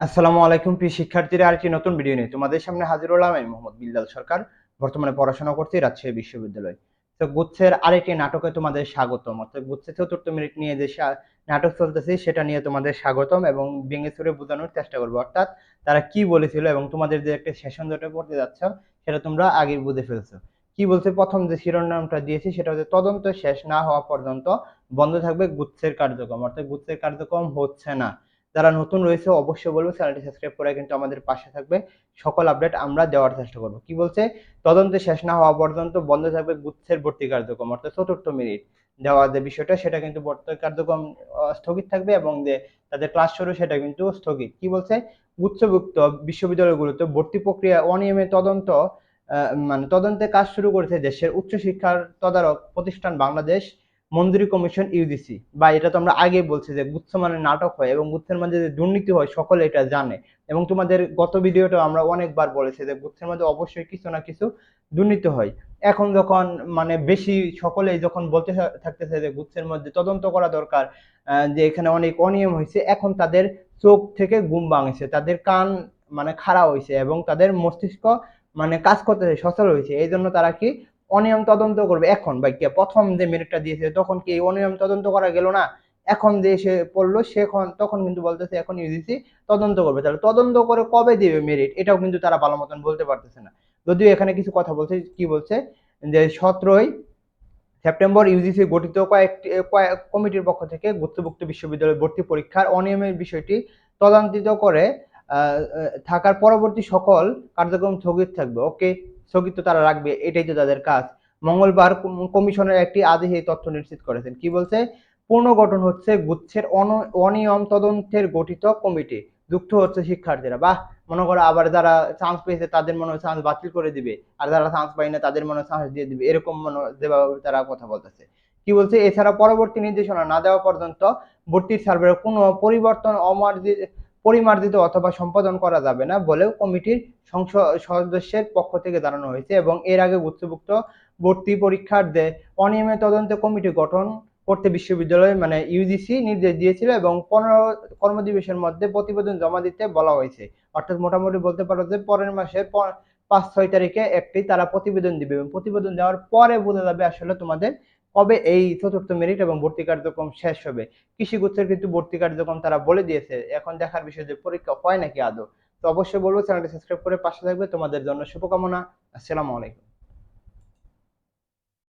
আসসালামু আলাইকুম প্রিয় শিক্ষার্থীরা, আরেকটি নতুন ভিডিও নিয়ে তোমাদের সামনে হাজির হলাম আমি মোহাম্মদ বিল্লাল সরকার, বর্তমানে পড়াশোনা করছি রাজশাহী বিশ্ববিদ্যালয়। তো গুচ্ছের আরেকটি নাটকে তোমাদের স্বাগতম। অর্থাৎ গুচ্ছে চতুর্থ মিনিট নিয়ে যে নাটক চলতেছে, সেটা নিয়ে তোমাদের স্বাগতম এবং ভেঙে চুরে বোঝানোর চেষ্টা করব। অর্থাৎ তারা কি বলেছিল এবং তোমাদের যে একটা সেশন যেটা পড়তে যাচ্ছ, সেটা তোমরা আগে বুঝে ফেলছো। কি বলছে? প্রথম যে শিরোনামটা দিয়েছি, সেটা হচ্ছে তদন্ত শেষ না হওয়া পর্যন্ত বন্ধ থাকবে গুচ্ছের কার্যক্রম। অর্থাৎ গুচ্ছের কার্যক্রম হচ্ছে না। যারা নতুন রয়েছে, অবশ্যই বলব চ্যানেলটি সাবস্ক্রাইব করে কিন্তু আমাদের পাশে থাকবে। সকল আপডেট আমরা দেওয়ার চেষ্টা করব। কি বলছে? তদন্তে শেষ না হওয়া পর্যন্ত বন্ধ থাকবে গুচ্ছের ভর্তি কার্যক্রম, অর্থাৎ চতুর্থ মিনিট। দেওয়া যে বিষয়টা, সেটা কিন্তু ভর্তি কার্যক্রম স্থগিত থাকবে এবং যে তাদের ক্লাস শুরু, সেটা কিন্তু স্থগিত। কি বলছে? গুচ্ছভুক্ত বিশ্ববিদ্যালয়গুলোতে ভর্তি প্রক্রিয়া অনিয়মে তদন্ত মানে তদন্তে কাজ শুরু করেছে দেশের উচ্চশিক্ষার তদারক প্রতিষ্ঠান বাংলাদেশ। মঞ্জুরি কমিশন ইউজিসি বা এটা তো আমরা আগে বলছি যে গুচ্ছ মানে নাটক হয় এবং গুচ্ছের মধ্যে যে দুর্নীতি হয়, সকলে এটা জানে। এবং তোমাদের গত ভিডিওটা আমরা অনেকবার বলেছি যে গুচ্ছের মধ্যে অবশ্যই কিছু না কিছু দুর্নীতি হয়। এখন যখন মানে বেশি সকলেই যখন বলতে থাকতেছে যে গুচ্ছের মধ্যে তদন্ত করা দরকার যে এখানে অনেক অনিয়ম হয়েছে, এখন তাদের চোখ থেকে গুম ভাঙছে, তাদের কান মানে খাড়া হয়েছে এবং তাদের মস্তিষ্ক মানে কাজ করতেছে, সচল হয়েছে। এই জন্য তারা কি অনিয়ম তদন্ত করবে। এখন বা কি, প্রথম যে মেরিটটা দিয়েছে, তখন কি অনিয়ম তদন্ত করা গেল না? এখন যে এসে পড়ল, সেখন, তখন কিন্তু বলতেছে এখন ইউজিসি তদন্ত করবে। তাহলে তদন্ত করে কবে দিবে মেরিট এটাও কিন্তু তারা ভালো মতন বলতে পারতেছে না। যদিও এখানে কিছু কথা বলছে, কি বলছে? যে সতেরোই সেপ্টেম্বর ইউজিসি গঠিত কয়েকটি কয়েক কমিটির পক্ষ থেকে গুপ্তভুক্ত বিশ্ববিদ্যালয় ভর্তি পরীক্ষার অনিয়মের বিষয়টি তদন্তিত করে থাকার পরবর্তী সকল কার্যক্রম স্থগিত থাকবে। ওকে? স্থগিত তারা রাখবে, এটাই তো তাদের কাজ। মঙ্গলবার কম- কমিশনের একটি আদেশ এই তথ্য নিশ্চিত করেছেন। কি বলছে? পুনর্গঠন হচ্ছে গুচ্ছের অনিয়ম তদন্তের গঠিত কমিটি। যুক্ত হচ্ছে শিক্ষার্থীরা। বাহ, মনে করো আবার যারা চান্স পেয়েছে তাদের মনে হয় চান্স বাতিল করে দিবে। আর যারা চান্স পায় না তাদের মনে চান্স দিয়ে দিবে। এরকম মনে যেভাবে তারা কথা বলতেছে। কি বলছে? এছাড়া পরবর্তী নির্দেশনা না দেওয়া পর্যন্ত ভর্তির সার্ভের কোনো পরিবর্তন অমার্জিত পরিমার্জিত অথবা সম্পাদন করা যাবে না বলেও কমিটির সদস্যের পক্ষ থেকে জানানো হয়েছে এবং এর আগে গুচ্ছভুক্ত ভর্তি পরীক্ষার্থে অনিয়মের তদন্ত কমিটি গঠন করতে বিশ্ববিদ্যালয় মানে ইউজিসি নির্দেশ দিয়েছিল এবং পনেরো কর্মদিবসের মধ্যে প্রতিবেদন জমা দিতে বলা হয়েছে। অর্থাৎ মোটামুটি বলতে পারো যে পরের মাসের পাঁচ ছয় তারিখে একটি তারা প্রতিবেদন দিবে এবং প্রতিবেদন দেওয়ার পরে বোঝা যাবে আসলে তোমাদের কবে এই চতুর্থ মেরিট এবং ভর্তি কার্যক্রম শেষ হবে? কৃষি গুচ্ছের কিন্তু ভর্তি কার্যক্রম তারা বলে দিয়েছে। এখন দেখার বিষয় যে পরীক্ষা হয় নাকি আদৌ? তো অবশ্যই বলব চ্যানেলটি সাবস্ক্রাইব করে পাশে থাকবে। তোমাদের জন্য শুভকামনা। আসসালামু আলাইকুম।